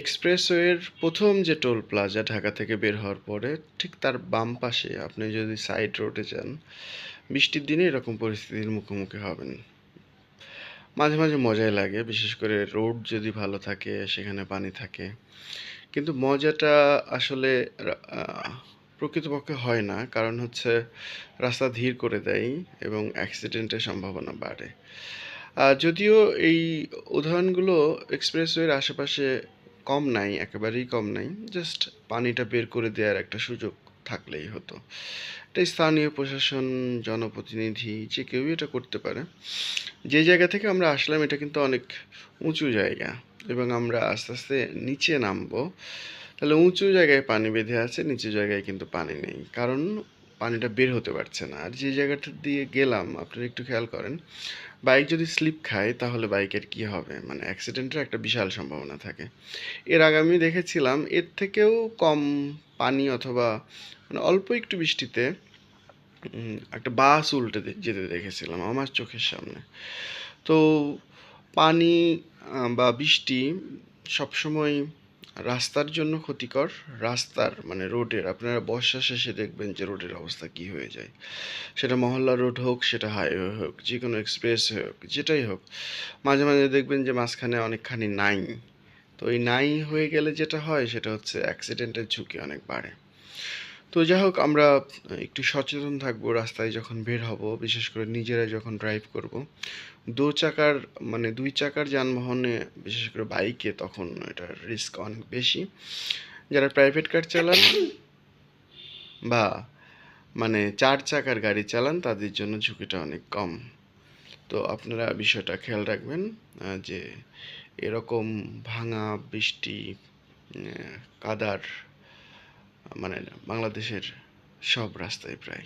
এক্সপ্রেসওয়ের প্রথম যে toll plaza Dhaka থেকে বের হওয়ার পরে, ঠিক তার বাম পাশে আপনি যদি সাইড রোডে যান, বৃষ্টির দিনে এরকম পরিস্থিতির মুখোমুখি হবেন। মাঝে মাঝে মজাই লাগে, বিশেষ করে রোড যদি ভালো থাকে, সেখানে পানি থাকে। কিন্তু মজাটা আসলে প্রকৃতপক্ষে হয় না, কারণ হচ্ছে রাস্তা ধীর করে দেয় এবং অ্যাক্সিডেন্টের সম্ভাবনা বাড়ে। যদিও এই উদাহরণগুলো এক্সপ্রেসওয়ের আশেপাশে কম নাই, একেবারেই কম নাই জাস্ট পানিটা বের করে দেওয়ার একটা সুযোগ থাকলেই হতো। এটা স্থানীয় প্রশাসন, জনপ্রতিনিধি, যে কেউই এটা করতে পারে। যে জায়গা থেকে আমরা আসলাম, এটা কিন্তু অনেক উঁচু জায়গা এবং আমরা আস্তে আস্তে নিচে নামবো। তাহলে উঁচু জায়গায় পানি বেঁধে আছে, নিচু জায়গায় কিন্তু পানি নেই। কারণ পানিটা বের হতে পারছে না। আর যে জায়গাটা দিয়ে গেলাম, আপনারা একটু খেয়াল করেন, বাইক যদি স্লিপ খায়, তাহলে বাইকের কি হবে? মানে অ্যাক্সিডেন্টের একটা বিশাল সম্ভাবনা থাকে। এর আগে আমি দেখেছিলাম, এর থেকেও কম পানি অথবা মানে অল্প একটু বৃষ্টিতে একটা বাস উল্টে যেতে দেখেছিলাম আমার চোখের সামনে। তো পানি বা বৃষ্টি সবসময় রাস্তার জন্য ক্ষতিকর, রাস্তার মানে রোডের, আপনারা বর্ষা শেষে দেখবেন যে রোডের অবস্থা কি হয়ে যায়। সেটা মহল্লা রোড হোক, সেটা হাইওয়ে হোক যে কোনো এক্সপ্রেস হোক, যেটাই হোক, মাঝে মাঝে দেখবেন যে মাঝখানে অনেকখানি নাই। তো এই নাই হয়ে গেলে যেটা হয়, সেটা হচ্ছে অ্যাক্সিডেন্টের ঝুঁকি অনেক বাড়ে। তো যাই হোক আমরা একটু সচেতন থাকব রাস্তায় যখন বের হব, বিশেষ করে নিজেরা যখন ড্রাইভ করব। দু চাকার মানে দুই চাকার যানবাহনে, বিশেষ করে বাইকে তখন এটার রিস্ক অনেক বেশি। যারা প্রাইভেট কার চালান বা মানে চার চাকার গাড়ি চালান, তাদের জন্য ঝুঁকিটা অনেক কম। তো আপনারা বিষয়টা খেয়াল রাখবেন যে এরকম ভাঙা, বৃষ্টি কাদার মানে বাংলাদেশের সব রাস্তায় প্রায়।